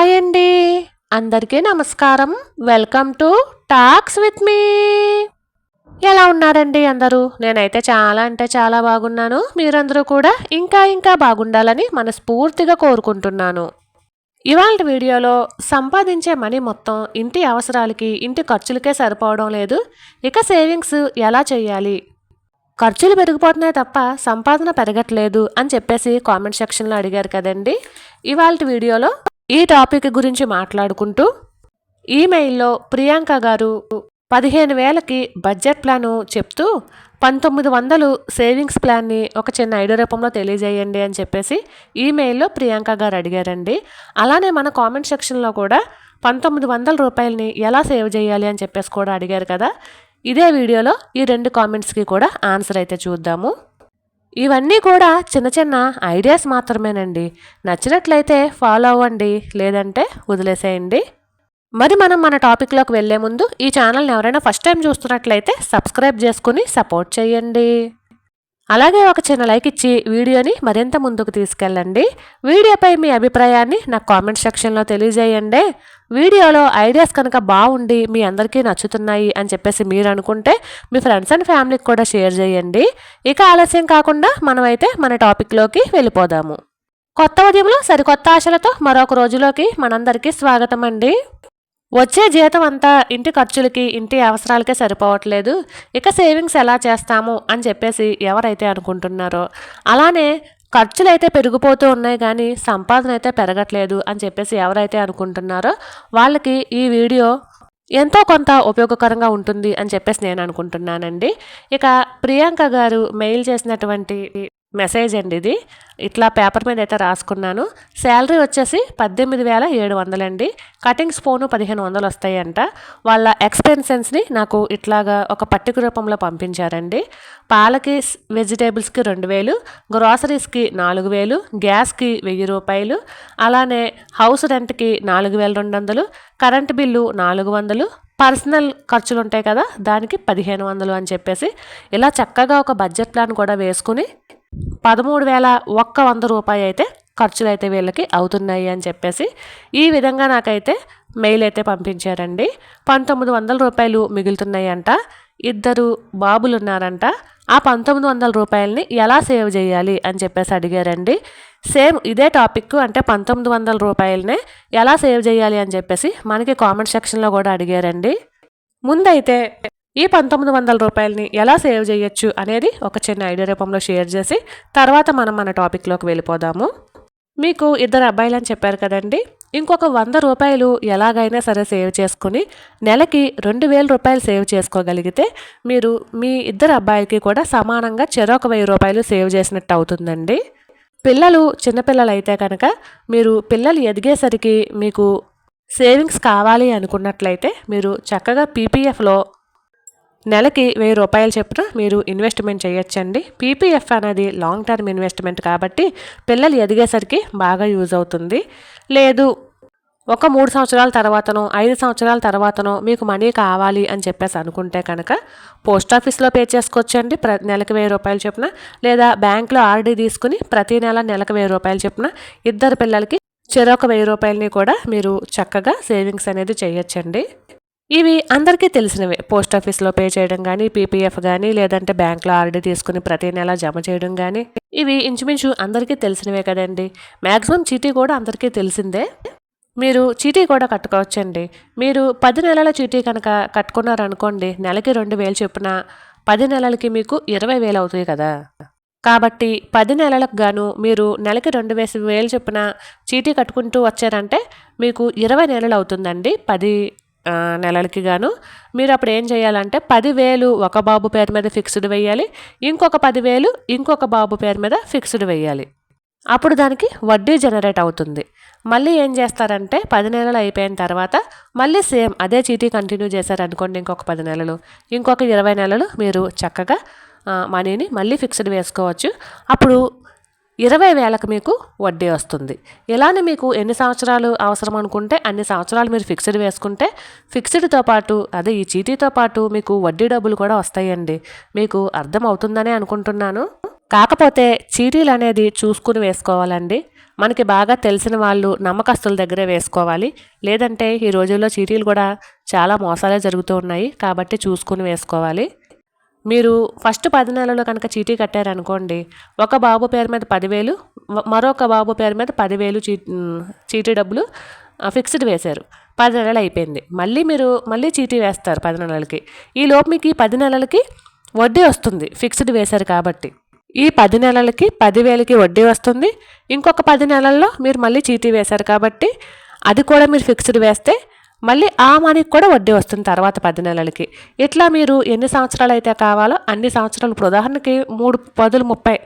Hi అండి. అందరికీ నమస్కారం. Welcome to talks with me ఎలా ఉన్నారండి అందరూ? నేనైతే చాలా అంటే చాలా బాగున్నాను. మీరందరూ కూడా ఇంకా ఇంకా బాగుండాలని మనస్ఫూర్తిగా కోరుకుంటున్నాను. ఇవాళ వీడియోలో సంపాదించే మనీ మొత్తం ఇంటి అవసరాలకి ఇంటి ఖర్చులకే సరిపోవడం లేదు. ఇక సేవింగ్స్ ఎలా చేయాలి? ఖర్చులు పెరిగిపోతున్నాయి తప్ప సంపాదన పెరగట్లేదు అని చెప్పేసి కామెంట్ సెక్షన్లో అడిగారు కదండి. ఇవాళ వీడియోలో ఈ టాపిక్ గురించి మాట్లాడుకుంటూ ఈమెయిల్లో ప్రియాంక గారు పదిహేను వేలకి బడ్జెట్ ప్లాను చెప్తూ పంతొమ్మిది వందలు సేవింగ్స్ ప్లాన్ని ఒక చిన్న ఐడియా రూపంలో తెలియజేయండి అని చెప్పేసి ఈమెయిల్లో ప్రియాంక గారు అడిగారండి. అలానే మన కామెంట్ సెక్షన్లో కూడా పంతొమ్మిది వందల రూపాయలని ఎలా సేవ్ చేయాలి అని చెప్పేసి కూడా అడిగారు కదా. ఇదే వీడియోలో ఈ రెండు కామెంట్స్కి కూడా ఆన్సర్ అయితే చూద్దాము. ఇవన్నీ కూడా చిన్న చిన్న ఐడియాస్ మాత్రమేనండి. నచ్చినట్లయితే ఫాలో అవ్వండి లేదంటే వదిలేసేయండి. మరి మనం మన టాపిక్లోకి వెళ్ళే ముందు ఈ ఛానల్ని ఎవరైనా ఫస్ట్ టైం చూస్తున్నట్లయితే సబ్స్క్రైబ్ చేసుకుని సపోర్ట్ చేయండి. అలాగే ఒక చిన్న లైక్ ఇచ్చి వీడియోని మరింత ముందుకు తీసుకెళ్ళండి. వీడియోపై మీ అభిప్రాయాన్ని నాకు కామెంట్ సెక్షన్లో తెలియజేయండి. వీడియోలో ఐడియాస్ కనుక బాగుండి మీ అందరికీ నచ్చుతున్నాయి అని చెప్పేసి మీరు అనుకుంటే మీ ఫ్రెండ్స్ అండ్ ఫ్యామిలీకి కూడా షేర్ చేయండి. ఇక ఆలస్యం కాకుండా మనమైతే మన టాపిక్లోకి వెళ్ళిపోదాము. కొత్త ఉదయంలో సరికొత్త ఆశలతో మరొక రోజులోకి మనందరికీ స్వాగతం అండి వచ్చే జీతం అంతా ఇంటి ఖర్చులకి ఇంటి అవసరాలకే సరిపోవట్లేదు. ఇక సేవింగ్స్ ఎలా చేస్తాము అని చెప్పేసి ఎవరైతే అనుకుంటున్నారో అలానే ఖర్చులు అయితే పెరిగిపోతూ ఉన్నాయి కానీ సంపాదన అయితే పెరగట్లేదు అని చెప్పేసి ఎవరైతే అనుకుంటున్నారో వాళ్ళకి ఈ వీడియో ఎంతో కొంత ఉపయోగకరంగా ఉంటుంది అని చెప్పేసి నేను అనుకుంటున్నానండి. ఇక ప్రియాంక గారు మెయిల్ చేసినటువంటి మెసేజ్ అండి ఇది. ఇట్లా పేపర్ మీద అయితే రాసుకున్నాను. శాలరీ వచ్చేసి పద్దెనిమిది వేల ఏడు వందలండి కటింగ్స్ ఫోను పదిహేను వందలు వస్తాయంట. వాళ్ళ ఎక్స్పెన్సెన్స్ని నాకు ఇట్లాగా ఒక పట్టిక రూపంలో పంపించారండి. పాలకి వెజిటేబుల్స్కి రెండు వేలు గ్రాసరీస్కి నాలుగు వేలు గ్యాస్కి వెయ్యి రూపాయలు అలానే హౌస్ రెంట్కి నాలుగు వేల రెండు వందలు కరెంటు బిల్లు నాలుగు వందలు పర్సనల్ ఖర్చులు ఉంటాయి కదా దానికి పదిహేను వందలు అని చెప్పేసి ఇలా చక్కగా ఒక బడ్జెట్ ప్లాన్ కూడా వేసుకుని పదమూడు వేల ఒక్క వంద రూపాయి అయితే ఖర్చులు అయితే వీళ్ళకి అవుతున్నాయి అని చెప్పేసి ఈ విధంగా నాకైతే మెయిల్ అయితే పంపించారండి. పంతొమ్మిది వందల రూపాయలు మిగులుతున్నాయంట. ఇద్దరు బాబులు ఉన్నారంట. ఆ పంతొమ్మిది వందల రూపాయలని ఎలా సేవ్ చేయాలి అని చెప్పేసి అడిగారండి. సేమ్ ఇదే టాపిక్ అంటే పంతొమ్మిది వందల రూపాయలనే ఎలా సేవ్ చేయాలి అని చెప్పేసి మనకి కామెంట్ సెక్షన్లో కూడా అడిగారండి. ముందైతే ఈ పంతొమ్మిది వందల రూపాయలని ఎలా సేవ్ చేయొచ్చు అనేది ఒక చిన్న ఐడియా రూపంలో షేర్ చేసి తర్వాత మనం మన టాపిక్లోకి వెళ్ళిపోదాము. మీకు ఇద్దరు అబ్బాయిలు అని చెప్పారు కదండి. ఇంకొక వంద రూపాయలు ఎలాగైనా సరే సేవ్ చేసుకుని నెలకి రెండు వేల రూపాయలు సేవ్ చేసుకోగలిగితే మీరు మీ ఇద్దరు అబ్బాయిలకి కూడా సమానంగా చెరొక వెయ్యి రూపాయలు సేవ్ చేసినట్టు అవుతుందండి. పిల్లలు చిన్నపిల్లలు అయితే కనుక మీరు పిల్లలు ఎదిగేసరికి మీకు సేవింగ్స్ కావాలి అనుకున్నట్లయితే మీరు చక్కగా పీపీఎఫ్లో నెలకి వెయ్యి రూపాయలు చొప్పున మీరు ఇన్వెస్ట్మెంట్ చేయొచ్చండి. పీపీఎఫ్ అనేది లాంగ్ టర్మ్ ఇన్వెస్ట్మెంట్ కాబట్టి పిల్లలు ఎదిగేసరికి బాగా యూజ్ అవుతుంది. లేదు ఒక మూడు సంవత్సరాల తర్వాతనో ఐదు సంవత్సరాల తర్వాతనో మీకు మనీ కావాలి అని చెప్పేసి అనుకుంటే కనుక పోస్ట్ ఆఫీస్లో పే చేసుకోవచ్చండి ప్ర నెలకు వెయ్యి రూపాయలు చొప్పున. లేదా బ్యాంక్లో ఆర్డీ తీసుకుని ప్రతి నెల నెలకు వెయ్యి రూపాయలు చొప్పున ఇద్దరు పిల్లలకి చెరొక వెయ్యి రూపాయలని కూడా మీరు చక్కగా సేవింగ్స్ అనేది చేయొచ్చండి. ఇవి అందరికీ తెలిసినవే. పోస్ట్ ఆఫీస్లో పే చేయడం కానీ పీపీఎఫ్ కానీ లేదంటే బ్యాంక్లో ఆర్డీ తీసుకుని ప్రతి నెల జమ చేయడం కానీ ఇవి ఇంచుమించు అందరికీ తెలిసినవే కదండి. మ్యాక్సిమం చీటీ కూడా అందరికీ తెలిసిందే. మీరు చీటీ కూడా కట్టుకోవచ్చండి. మీరు పది నెలల చీటీ కనుక కట్టుకున్నారనుకోండి నెలకి రెండు వేలు చొప్పున పది నెలలకి మీకు ఇరవై వేలు అవుతాయి కదా. కాబట్టి పది నెలలకు గాను మీరు నెలకి రెండు వేసి వేలు చొప్పున చీటీ కట్టుకుంటూ వచ్చారంటే మీకు ఇరవై నెలలు అవుతుందండి. పది నెలలకి గాను. మీరు అప్పుడు ఏం చేయాలంటే పదివేలు ఒక బాబు పేరు మీద ఫిక్స్డ్ వేయాలి. ఇంకొక పదివేలు ఇంకొక బాబు పేరు మీద ఫిక్స్డ్ వేయాలి. అప్పుడు దానికి వడ్డీ జనరేట్ అవుతుంది. మళ్ళీ ఏం చేస్తారంటే పది నెలలు అయిపోయిన తర్వాత మళ్ళీ సేమ్ అదే చీటీ కంటిన్యూ చేశారనుకోండి ఇంకొక పది నెలలు. ఇంకొక ఇరవై నెలలు మీరు చక్కగా మనీని మళ్ళీ ఫిక్స్డ్ వేసుకోవచ్చు. అప్పుడు ఇరవై వేలకు మీకు వడ్డీ వస్తుంది. ఇలానే మీకు ఎన్ని సంవత్సరాలు అవసరం అనుకుంటే అన్ని సంవత్సరాలు మీరు ఫిక్స్డ్ వేసుకుంటే ఫిక్స్డ్తో పాటు అదే ఈ చీటీతో పాటు మీకు వడ్డీ డబ్బులు కూడా వస్తాయండి. మీకు అర్థం అవుతుందనే అనుకుంటున్నాను. కాకపోతే చీటీలు అనేది చూసుకుని వేసుకోవాలండి. మనకి బాగా తెలిసిన వాళ్ళు నమ్మకస్తుల దగ్గరే వేసుకోవాలి. లేదంటే ఈ రోజుల్లో చీటీలు కూడా చాలా మోసాలే జరుగుతూ ఉన్నాయి. కాబట్టి చూసుకుని వేసుకోవాలి. మీరు ఫస్ట్ పది నెలలు కనుక చీటీ కట్టారనుకోండి ఒక బాబు పేరు మీద పదివేలు మరొక బాబు పేరు మీద పదివేలు చీ చీటీ డబ్బులు ఫిక్స్డ్ వేశారు. పది నెలలు అయిపోయింది. మళ్ళీ మీరు మళ్ళీ చీటీ వేస్తారు పది నెలలకి ఈ లోపు మీకు ఈ పది నెలలకి వడ్డీ వస్తుంది ఫిక్స్డ్ వేశారు కాబట్టి. ఈ పది నెలలకి పదివేలకి వడ్డీ వస్తుంది. ఇంకొక పది నెలల్లో మీరు మళ్ళీ చీటీ వేశారు కాబట్టి అది కూడా మీరు ఫిక్స్డ్ వేస్తే మళ్ళీ ఆ మనీకి కూడా వడ్డీ వస్తుంది తర్వాత పది నెలలకి. ఇట్లా మీరు ఎన్ని సంవత్సరాలు అయితే కావాలో అన్ని సంవత్సరాలు ఇప్పుడు ఉదాహరణకి మూడు పదులు ముప్పై.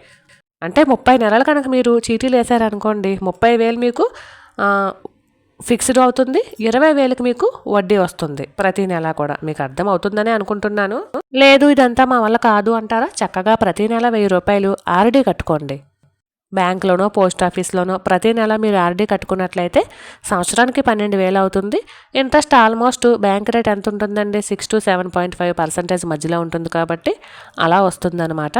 అంటే ముప్పై నెలలు కనుక మీరు చీటీలు వేశారనుకోండి ముప్పై వేలు మీకు ఫిక్స్డ్ అవుతుంది ఇరవై వేలకు మీకు వడ్డీ వస్తుంది ప్రతి నెల కూడా. మీకు అర్థం అవుతుందని అనుకుంటున్నాను. లేదు ఇదంతా మా వల్ల కాదు అంటారా? చక్కగా ప్రతి నెల వెయ్యి రూపాయలు ఆర్డీ కట్టుకోండి. బ్యాంక్లోనో పోస్ట్ ఆఫీస్లోనో ప్రతి నెల మీరు ఆర్డీ కట్టుకున్నట్లయితే సంవత్సరానికి పన్నెండు వేలు అవుతుంది. ఇంట్రెస్ట్ ఆల్మోస్ట్ బ్యాంక్ రేట్ ఎంత ఉంటుందండి? Six to seven point five percentage మధ్యలో ఉంటుంది కాబట్టి అలా వస్తుందన్నమాట.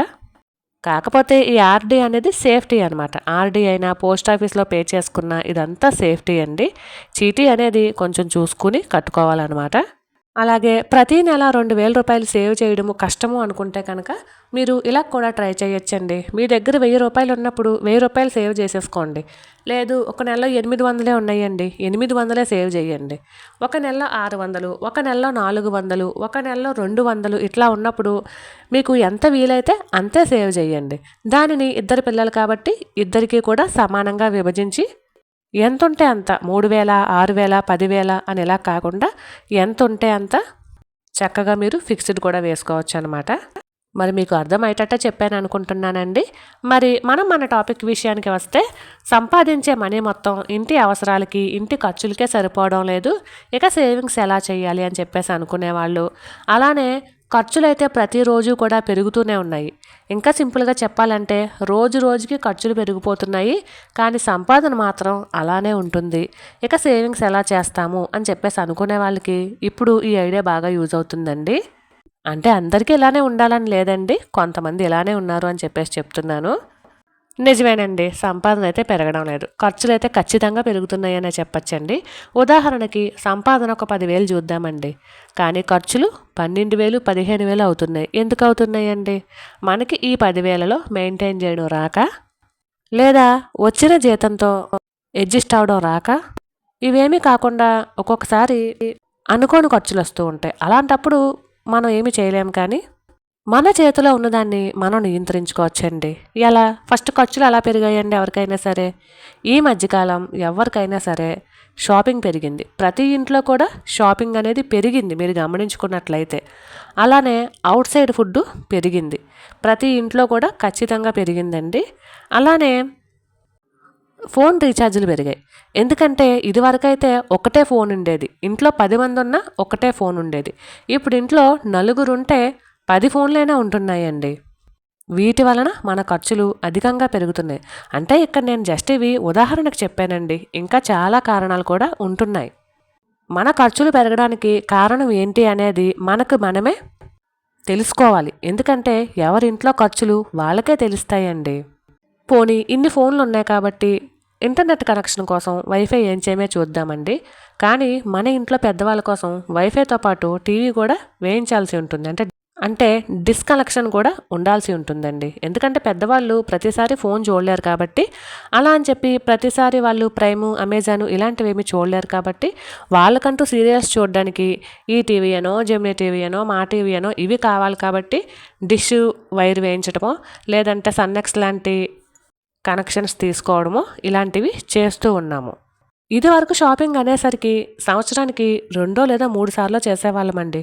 కాకపోతే ఈ ఆర్డీ అనేది సేఫ్టీ అనమాట ఆర్డీ అయినా పోస్ట్ ఆఫీస్లో పే చేసుకున్న ఇదంతా సేఫ్టీ అండి. చీటీ అనేది కొంచెం చూసుకుని కట్టుకోవాలన్నమాట. అలాగే ప్రతి నెల రెండు వేల రూపాయలు సేవ్ చేయడము కష్టము అనుకుంటే కనుక మీరు ఇలా కూడా ట్రై చేయొచ్చండి. మీ దగ్గర వెయ్యి రూపాయలు ఉన్నప్పుడు వెయ్యి రూపాయలు సేవ్ చేసేసుకోండి. లేదు ఒక నెలలో ఎనిమిది వందలే ఉన్నాయండి. ఎనిమిది వందలే సేవ్ చేయండి. ఒక నెలలో ఆరు వందలు ఒక నెలలో నాలుగు వందలు ఒక నెలలో రెండు వందలు ఇట్లా ఉన్నప్పుడు మీకు ఎంత వీలైతే అంతే సేవ్ చేయండి. దానిని ఇద్దరు పిల్లలు కాబట్టి ఇద్దరికీ కూడా సమానంగా విభజించి ఎంత ఉంటే అంత? మూడు వేల ఆరు వేల పదివేల అని ఇలా కాకుండా ఎంత ఉంటే అంత? చక్కగా మీరు ఫిక్స్డ్ కూడా వేసుకోవచ్చు అనమాట మరి మీకు అర్థమయ్యేటట్టే చెప్పాను అనుకుంటున్నానండి. మరి మనం మన టాపిక్ విషయానికి వస్తే సంపాదించే మనీ మొత్తం ఇంటి అవసరాలకి ఇంటి ఖర్చులకే సరిపోవడం లేదు. ఇక సేవింగ్స్ ఎలా చేయాలి అని చెప్పేసి అనుకునేవాళ్ళు. అలానే ఖర్చులైతే ప్రతిరోజు కూడా పెరుగుతూనే ఉన్నాయి. ఇంకా సింపుల్గా చెప్పాలంటే రోజు రోజుకి ఖర్చులు పెరిగిపోతున్నాయి. కానీ సంపాదన మాత్రం అలానే ఉంటుంది. ఇక సేవింగ్స్ ఎలా చేస్తాము అని చెప్పేసి అనుకునే వాళ్ళకి ఇప్పుడు ఈ ఐడియా బాగా యూజ్ అవుతుందండి. అంటే అందరికీ ఇలానే ఉండాలని లేదండి. కొంతమంది ఇలానే ఉన్నారు అని చెప్పేసి చెప్తున్నాను. నిజమేనండి. సంపాదన అయితే పెరగడం లేదు. ఖర్చులు అయితే ఖచ్చితంగా పెరుగుతున్నాయనే చెప్పచ్చండి. ఉదాహరణకి సంపాదన ఒక పదివేలు చూద్దామండి. కానీ ఖర్చులు పన్నెండు వేలు పదిహేను వేలు అవుతున్నాయి. ఎందుకు అవుతున్నాయండి? మనకి ఈ పదివేలలో మెయింటైన్ చేయడం రాక? లేదా వచ్చిన జీతంతో అడ్జస్ట్ అవడం రాక? ఇవేమీ కాకుండా ఒక్కొక్కసారి అనుకోని ఖర్చులు వస్తూ ఉంటాయి. అలాంటప్పుడు మనం ఏమి చేయలేము కానీ మన చేతిలో ఉన్నదాన్ని మనం నియంత్రించుకోవచ్చండి. ఎలా? ఫస్ట్ ఖర్చులు ఎలా పెరిగాయండి ఎవరికైనా సరే. ఈ మధ్యకాలం ఎవరికైనా సరే షాపింగ్ పెరిగింది. ప్రతి ఇంట్లో కూడా షాపింగ్ అనేది పెరిగింది. మీరు గమనించుకున్నట్లయితే. అలానే అవుట్ సైడ్ ఫుడ్ పెరిగింది. ప్రతి ఇంట్లో కూడా ఖచ్చితంగా పెరిగిందండి. అలానే ఫోన్ రీఛార్జీలు పెరిగాయి. ఎందుకంటే ఇదివరకైతే ఒకటే ఫోన్ ఉండేది. ఇంట్లో పది మంది ఉన్నా ఒకటే ఫోన్ ఉండేది. ఇప్పుడు ఇంట్లో నలుగురు ఉంటే పది ఫోన్లైనా ఉంటున్నాయండి. వీటి వలన మన ఖర్చులు అధికంగా పెరుగుతున్నాయి. అంటే ఇక్కడ నేను జస్ట్ ఇవి ఉదాహరణకు చెప్పానండి. ఇంకా చాలా కారణాలు కూడా ఉంటున్నాయి. మన ఖర్చులు పెరగడానికి కారణం ఏంటి అనేది మనకు మనమే తెలుసుకోవాలి. ఎందుకంటే ఎవరింట్లో ఖర్చులు వాళ్ళకే తెలుస్తాయండి. పోనీ ఇన్ని ఫోన్లు ఉన్నాయి కాబట్టి ఇంటర్నెట్ కనెక్షన్ కోసం వైఫై ఏం చేయమే చూద్దామండి. కానీ మన ఇంట్లో పెద్దవాళ్ళ కోసం వైఫైతో పాటు టీవీ కూడా వేయించాల్సి ఉంటుంది. అంటే అంటే డిస్కనెక్షన్ కూడా ఉండాల్సి ఉంటుందండి. ఎందుకంటే పెద్దవాళ్ళు ప్రతిసారి ఫోన్ చూడలేరు కాబట్టి అలా అని చెప్పి ప్రతిసారి వాళ్ళు ప్రైమ్ అమెజాన్ ఇలాంటివి ఏమి చూడలేరు కాబట్టి వాళ్ళకంటూ సీరియల్స్ చూడడానికి ఈ టీవీ అనో జెమినీ టీవీ అనో మా టీవీ అనో ఇవి కావాలి కాబట్టి డిష్ వైర్ వేయించడమో లేదంటే సన్నెక్స్ లాంటి కనెక్షన్స్ తీసుకోవడము ఇలాంటివి చేస్తూ ఉన్నాము. ఇది వరకు షాపింగ్ అనేసరికి సంవత్సరానికి రెండో లేదా మూడు సార్లు చేసేవాళ్ళమండి.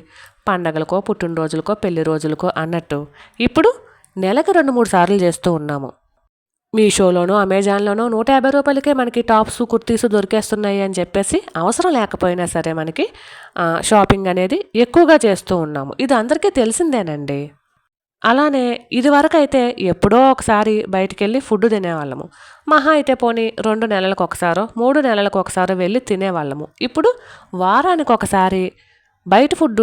పండగలకో పుట్టినరోజులకో పెళ్ళి రోజులకో అన్నట్టు. ఇప్పుడు నెలకు రెండు మూడు సార్లు చేస్తూ ఉన్నాము. మీషోలోనో అమెజాన్లోనో నూట యాభై రూపాయలకే మనకి టాప్స్ కుర్తీస్ దొరికేస్తున్నాయి అని చెప్పేసి అవసరం లేకపోయినా సరే మనకి షాపింగ్ అనేది ఎక్కువగా చేస్తూ ఉన్నాము. ఇది అందరికీ తెలిసిందేనండి. అలానే ఇదివరకు అయితే ఎప్పుడో ఒకసారి బయటికి వెళ్ళి ఫుడ్ తినేవాళ్ళము. మహా అయితే పోనీ రెండు నెలలకు ఒకసారో మూడు నెలలకు ఒకసారో వెళ్ళి తినేవాళ్ళము. ఇప్పుడు వారానికి ఒకసారి బయట ఫుడ్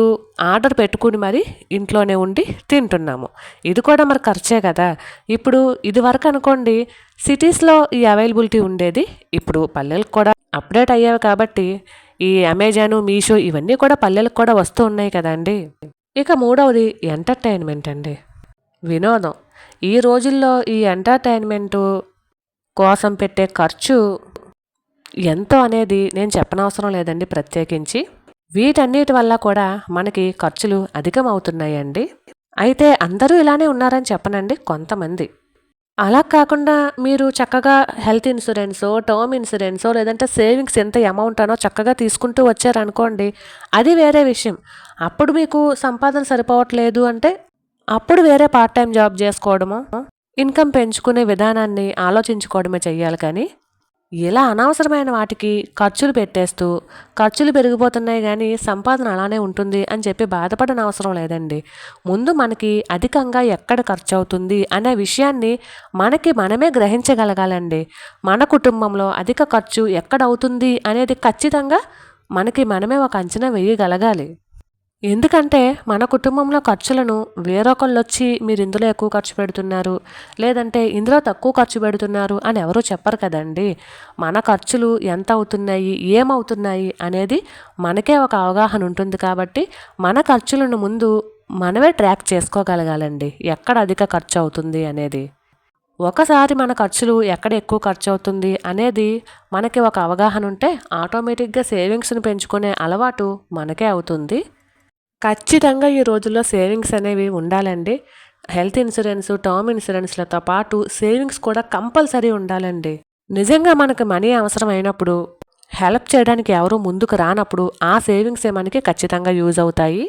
ఆర్డర్ పెట్టుకుని మరి ఇంట్లోనే ఉండి తింటున్నాము. ఇది కూడా మరి ఖర్చే కదా. ఇప్పుడు ఇది వరకు అనుకోండి సిటీస్లో ఈ అవైలబిలిటీ ఉండేది. ఇప్పుడు పల్లెలకు కూడా అప్డేట్ అయ్యాయి కాబట్టి ఈ అమెజాను మీషో ఇవన్నీ కూడా పల్లెలకు కూడా వస్తూ ఉన్నాయి కదండి. ఇక మూడవది ఎంటర్టైన్మెంట్ అండి వినోదం. ఈ రోజుల్లో ఈ ఎంటర్టైన్మెంటు కోసం పెట్టే ఖర్చు ఎంతో అనేది నేను చెప్పనవసరం లేదండి ప్రత్యేకించి. వీటన్నిటి వల్ల కూడా మనకి ఖర్చులు అధికమవుతున్నాయండి. అయితే అందరూ ఇలానే ఉన్నారని చెప్పనండి కొంతమంది. అలా కాకుండా మీరు చక్కగా హెల్త్ ఇన్సూరెన్సో టర్మ్ ఇన్సూరెన్సో లేదంటే సేవింగ్స్ ఎంత అమౌంట్ అనో చక్కగా తీసుకుంటూ వచ్చారనుకోండి అది వేరే విషయం. అప్పుడు మీకు సంపాదన సరిపోవట్లేదు అంటే అప్పుడు వేరే పార్ట్ టైం జాబ్ చేసుకోవడమో? ఇన్కమ్ పెంచుకునే విధానాన్ని ఆలోచించుకోవడమే చెయ్యాలి కానీ ఇలా అనవసరమైన వాటికి ఖర్చులు పెట్టేస్తూ ఖర్చులు పెరిగిపోతున్నాయి కానీ సంపాదన అలానే ఉంటుంది అని చెప్పి బాధపడని అవసరం లేదండి. ముందు మనకి అధికంగా ఎక్కడ ఖర్చు అవుతుంది అనే విషయాన్ని మనకి మనమే గ్రహించగలగాలండి. మన కుటుంబంలో అధిక ఖర్చు ఎక్కడ అవుతుంది అనేది ఖచ్చితంగా మనకి మనమే ఒక అంచనా వేయగలగాలి. ఎందుకంటే మన కుటుంబంలో ఖర్చులను వేరొకళ్ళు వచ్చి మీరు ఇందులో ఎక్కువ ఖర్చు పెడుతున్నారు లేదంటే ఇందులో తక్కువ ఖర్చు పెడుతున్నారు అని ఎవరూ చెప్పరు కదండి. మన ఖర్చులు ఎంత అవుతున్నాయి ఏమవుతున్నాయి అనేది మనకే ఒక అవగాహన ఉంటుంది కాబట్టి మన ఖర్చులను ముందు మనమే ట్రాక్ చేసుకోగలగాలండి. ఎక్కడ అధిక ఖర్చు అవుతుంది అనేది. ఒకసారి మన ఖర్చులు ఎక్కడ ఎక్కువ ఖర్చు అవుతుంది అనేది మనకి ఒక అవగాహన ఉంటే ఆటోమేటిక్గా సేవింగ్స్ని పెంచుకునే అలవాటు మనకే అవుతుంది. ఖచ్చితంగా ఈ రోజుల్లో సేవింగ్స్ అనేవి ఉండాలండి. హెల్త్ ఇన్సూరెన్స్ టర్మ్ ఇన్సూరెన్స్లతో పాటు సేవింగ్స్ కూడా కంపల్సరీ ఉండాలండి. నిజంగా మనకు మనీ అవసరం అయినప్పుడు హెల్ప్ చేయడానికి ఎవరు ముందుకు రానప్పుడు ఆ సేవింగ్సే మనకి ఖచ్చితంగా యూజ్ అవుతాయి?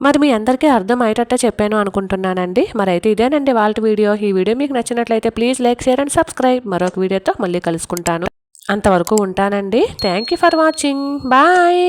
మరి మీ అందరికీ అర్థం అయ్యేటట్టే చెప్పాను అనుకుంటున్నానండి. మరి అయితే ఇదేనండి వాళ్ళ వీడియో. ఈ వీడియో మీకు నచ్చినట్లయితే please like share and subscribe. మరొక వీడియోతో మళ్ళీ కలుసుకుంటాను. అంతవరకు ఉంటానండి. Thank you for watching. Bye.